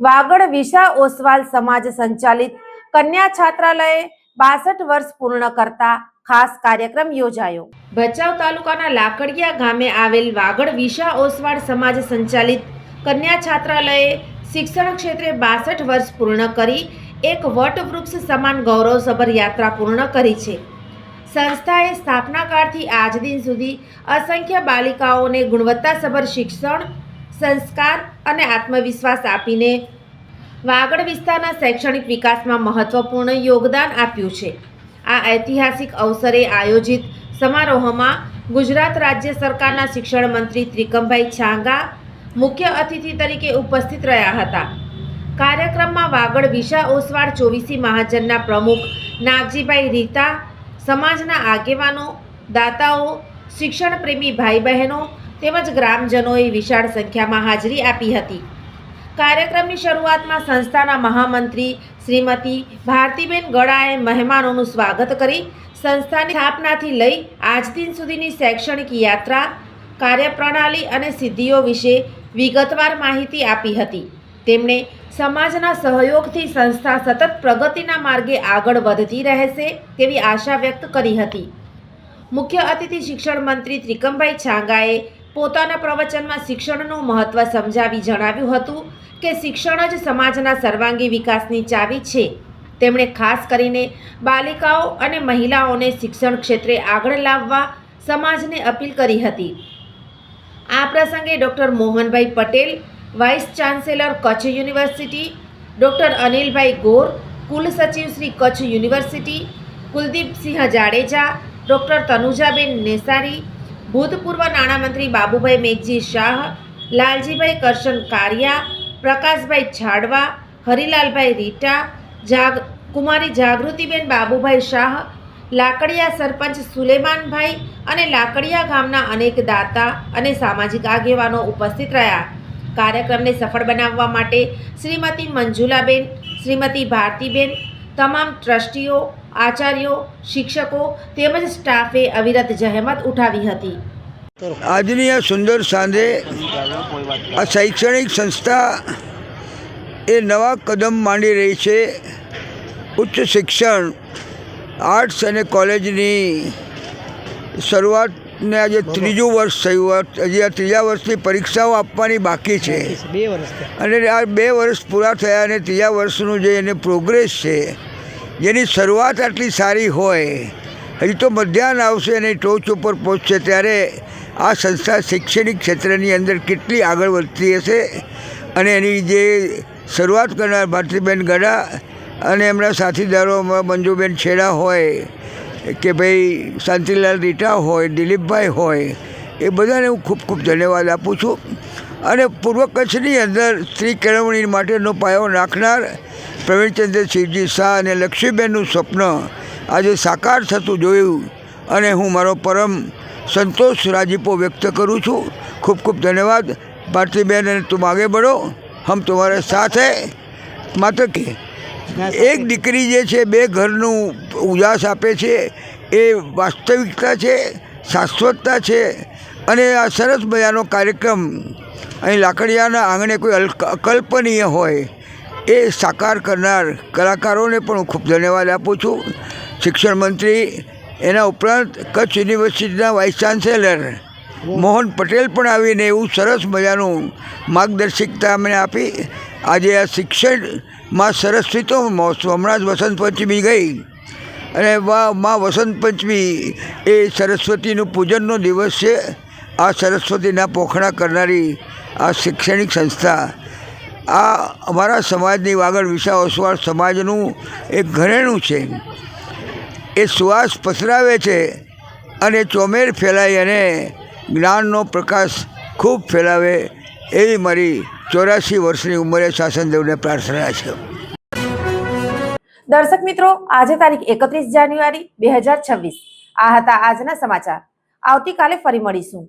વાગડ વિશા ઓસવાલ સમાજ સંચાલિત કન્યા છાત્રાલયે બાસઠ વર્ષ પૂર્ણ કરતા ખાસ કાર્યક્રમ યોજાયો. ભચાઉ તાલુકાના લાકડિયા ગામે આવેલ વાગડ વિશા ઓસવાળ સમાજ સંચાલિત કન્યા છાત્રાલયે શિક્ષણ ક્ષેત્રે બાસઠ વર્ષ પૂર્ણ કરી એક વટવૃક્ષ સમાન ગૌરવસભર યાત્રા પૂર્ણ કરી છે. સંસ્થાએ સ્થાપના કાળથી આજ દિન સુધી અસંખ્ય બાલિકાઓને ગુણવત્તાસભર શિક્ષણ, સંસ્કાર અને આત્મવિશ્વાસ આપીને વાગડ વિસ્તારના શૈક્ષણિક વિકાસમાં મહત્વપૂર્ણ યોગદાન આપ્યું છે. આ ઐતિહાસિક અવસરે આયોજિત સમારોહમાં ગુજરાત રાજ્ય સરકારના શિક્ષણ મંત્રી ત્રિકમભાઈ છાંગા, મુખ્ય અતિથિ તરીકે ઉપસ્થિત રહ્યા હતા. કાર્યક્રમમાં વાગડ વિશા ઓસવાડ ચોવીસી મહાજનના પ્રમુખ નાગજીભાઈ રીતા, સમાજના આગેવાનો, દાતાઓ શિક્ષણ પ્રેમી ભાઈ બહેનો તેમજ ગ્રામજનોએ વિશાળ સંખ્યામાં હાજરી આપી હતી. કાર્યક્રમની શરૂઆતમાં સંસ્થાના મહામંત્રી શ્રીમતી ભારતીબેન ગળાએ મહેમાનોનું સ્વાગત કરી સંસ્થાની સ્થાપનાથી લઈ આજ દિન સુધીની શૈક્ષણિક યાત્રા, કાર્યપ્રણાલી અને સિદ્ધિઓ વિશે વિગતવાર માહિતી આપી હતી. તેમણે સમાજના સહયોગથી સંસ્થા સતત પ્રગતિના માર્ગે આગળ વધતી રહેશે તેવી આશા વ્યક્ત કરી હતી. મુખ્ય અતિથિ શિક્ષણ મંત્રી ત્રિકમભાઈ છાંગાએ પોતાના પ્રવચનમાં શિક્ષણનું મહત્વ સમજાવી જણાવ્યું હતું કે શિક્ષણ જ સમાજના સર્વાંગી વિકાસની ચાવી છે. તેમણે ખાસ કરીને બાલિકાઓ અને મહિલાઓને શિક્ષણ ક્ષેત્રે આગળ લાવવા સમાજને અપીલ કરી હતી. આ પ્રસંગે doctor Mohanbhai Patel, vice chancellor Kutch university, doctor Anilbhai Gor, કુલ સચિવ શ્રી કચ્છ યુનિવર્સિટી, કુલદીપસિંહ જાડેજા, ડૉક્ટર તનુજાબેન નેસારી ભૂતપૂર્વ નાણામંત્રી બાબુભાઈ મેઘજી શાહ, લાલજીભાઈ કરશન કારિયા, પ્રકાશભાઈ છાડવા, હરિલાલભાઈ રીટા, જાગ, કુમારી જાગૃતિબેન બાબુભાઈ શાહ, લાકડિયા સરપંચ સુલેમાનભાઈ અને લાકડિયા ગામના અનેક દાતા અને સામાજિક આગેવાનો ઉપસ્થિત રહ્યા. કાર્યક્રમને સફળ બનાવવા માટે શ્રીમતી મંજુલાબેન, શ્રીમતી ભારતીબેન, તમામ ટ્રસ્ટીઓ આચાર્યો શિક્ષકો તેમજ સ્ટાફે અવિરત જહેમત ઉઠાવી હતી. આજની આ સુંદર સાંજે આ શૈક્ષણિક સંસ્થા એ નવા કદમ માંડી રહી છે. ઉચ્ચ શિક્ષણ આર્ટ્સ અને કોલેજની શરૂઆતને આજે ત્રીજું વર્ષ થયું. હજી આ ત્રીજા વર્ષની પરીક્ષાઓ આપવાની બાકી છે. બે વર્ષ અને આ બે વર્ષ પૂરા થયા અને ત્રીજા વર્ષનું જે એને પ્રોગ્રેસ છે જેની શરૂઆત આટલી સારી હોય, હજી તો મધ્યાહન આવશે અને ટોચ ઉપર પહોંચશે, ત્યારે આ સંસ્થા શૈક્ષણિક ક્ષેત્રની અંદર કેટલી આગળ વધતી હશે અને એની જે શરૂઆત કરનાર ભારતીબેન ગડા અને એમના સાથીદારો મંજુબેન છેડા હોય, કે ભાઈ શાંતિલાલ રીટા હોય, દિલીપભાઈ હોય, એ બધાને હું ખૂબ ખૂબ ધન્યવાદ આપું છું. અને પૂર્વ કચ્છની અંદર સ્ત્રી કેળવણી માટેનો પાયો નાખનાર પ્રવીણચંદ્ર શિવજી શાહ અને લક્ષ્મીબેનનું સ્વપ્ન આજે સાકાર થતું જોયું અને હું મારો પરમ સંતોષ રાજીપો વ્યક્ત કરું છું. ખૂબ ખૂબ ધન્યવાદ. ભારતીબેન, અને તું આગે બળો. હમ તમારે સાથ. હૈ માત્ર કે એક દીકરી જે છે, બે ઘરનું ઉજાસ આપે છે, એ વાસ્તવિકતા છે, શાશ્વતતા છે અને આ સરસ મજાનો કાર્યક્રમ અહીં લાકડિયાના આંગણે કોઈ અકલ્પનીય હોય એ સાકાર કરનાર કલાકારોને પણ હું ખૂબ ધન્યવાદ આપું છું. શિક્ષણ મંત્રી, એના ઉપરાંત કચ્છ યુનિવર્સિટીના વાઇસ ચાન્સેલર મોહન પટેલ પણ આવીને એવું સરસ મજાનું માર્ગદર્શિકતા અમને આપી. આજે આ શિક્ષણમાં સરસ્વતી તો મહોત્સવ, હમણાં જ વસંત પંચમી ગઈ અને માં વસંત પંચમી એ સરસ્વતીનું પૂજનનો દિવસ છે. આ સરસ્વતીના પોખણા કરનારી આ શૈક્ષણિક સંસ્થા, આ અમારા સમાજની વાગડ વિશા ઓસવાળ સમાજનું એક ઘરેણું છે. એ સુવાસ પસરાવે છે અને ચોમેર ફેલાય અને જ્ઞાનનો પ્રકાશ ખૂબ ફેલાવે એવી મારી ચોરાસી વર્ષની ઉંમરે શાસનદેવને પ્રાર્થના છે. દર્શક મિત્રો, આજે તારીખ એકત્રીસ જાન્યુઆરી બે હજાર છવ્વીસ. આ હતા આજના સમાચાર. આવતીકાલે ફરી મળીશું.